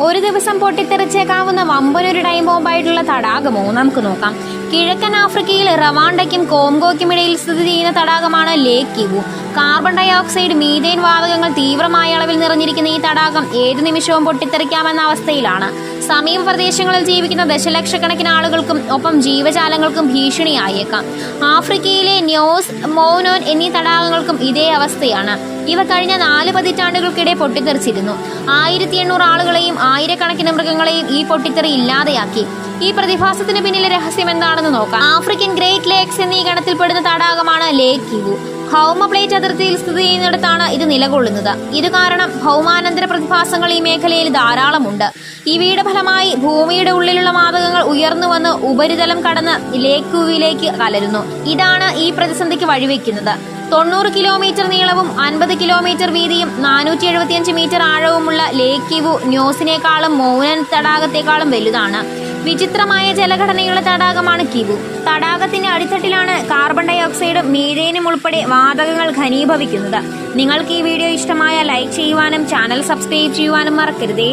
ഒരു ദിവസം പൊട്ടിത്തെറിച്ചേക്കാവുന്ന വമ്പനൊരു ടൈം ബോംബായിട്ടുള്ള തടാകമോ? നമുക്ക് നോക്കാം. കിഴക്കൻ ആഫ്രിക്കയിൽ റവാണ്ടയ്ക്കും കോംഗോയ്ക്കും ഇടയിൽ സ്ഥിതി ചെയ്യുന്ന തടാകമാണ് lake Kivu. Carbon dioxide methane വാതകങ്ങൾ തീവ്രമായ അളവിൽ നിറഞ്ഞിരിക്കുന്ന ഈ തടാകം ഏതു നിമിഷവും പൊട്ടിത്തെറിക്കാമെന്ന അവസ്ഥയിലാണ്. സമീപ പ്രദേശങ്ങളിൽ ജീവിക്കുന്ന ദശലക്ഷക്കണക്കിന് ആളുകൾക്കും ഒപ്പം ജീവജാലങ്ങൾക്കും ഭീഷണിയായേക്കാം. ആഫ്രിക്കയിലെ ന്യോസ് മോനോൻ എന്നീ തടാകങ്ങൾക്കും ഇതേ അവസ്ഥയാണ്. ഇവ കഴിഞ്ഞ നാല് പതിറ്റാണ്ടുകൾക്കിടെ പൊട്ടിത്തെറിച്ചിരുന്നു. ആയിരത്തി എണ്ണൂറ് ആളുകളെയും ആയിരക്കണക്കിന് മൃഗങ്ങളെയും ഈ പൊട്ടിത്തെറി ഇല്ലാതെയാക്കി. ഈ പ്രതിഭാസത്തിന് പിന്നിലെ രഹസ്യം എന്താണെന്ന് നോക്കാം. ആഫ്രിക്കൻ ഗ്രേറ്റ് ലേക്സ് എന്നീ ഗണത്തിൽപ്പെടുന്ന തടാകമാണ് ലേക്ക് കിവു ഭൗമ പ്ലേറ്റ് അതിർത്തിയിൽ സ്ഥിതി ചെയ്യുന്നിടത്താണ് ഇത് നിലകൊള്ളുന്നത്. ഇത് കാരണം ഭൗമാനന്തര പ്രതിഭാസങ്ങൾ ഈ മേഖലയിൽ ധാരാളമുണ്ട്. ഇവയുടെ ഫലമായി ഭൂമിയുടെ ഉള്ളിലുള്ള വാതകങ്ങൾ ഉയർന്നു വന്ന് ഉപരിതലം കടന്ന് ലേക്കുവിലേക്ക് കലരുന്നു. ഇതാണ് ഈ പ്രതിസന്ധിക്ക് വഴിവെക്കുന്നത്. തൊണ്ണൂറ് കിലോമീറ്റർ നീളവും അൻപത് കിലോമീറ്റർ വീതിയും നാനൂറ്റി എഴുപത്തിയഞ്ച് മീറ്റർ ആഴവുമുള്ള ലേക്കിവു ന്യൂസിനേക്കാളും മൗനൻ തടാകത്തെക്കാളും വലുതാണ്. വിചിത്രമായ ജലഘടനയുള്ള തടാകമാണ് കിവു. തടാകത്തിന്റെ അടിത്തട്ടിലാണ് കാർബൺ ഡൈ ഓക്സൈഡും മീഥേനും ഉൾപ്പെടെ വാതകങ്ങൾ ഘനീഭവിക്കുന്നത്. നിങ്ങൾക്ക് ഈ വീഡിയോ ഇഷ്ടമായ ലൈക്ക് ചെയ്യുവാനും ചാനൽ സബ്സ്ക്രൈബ് ചെയ്യുവാനും മറക്കരുതേ.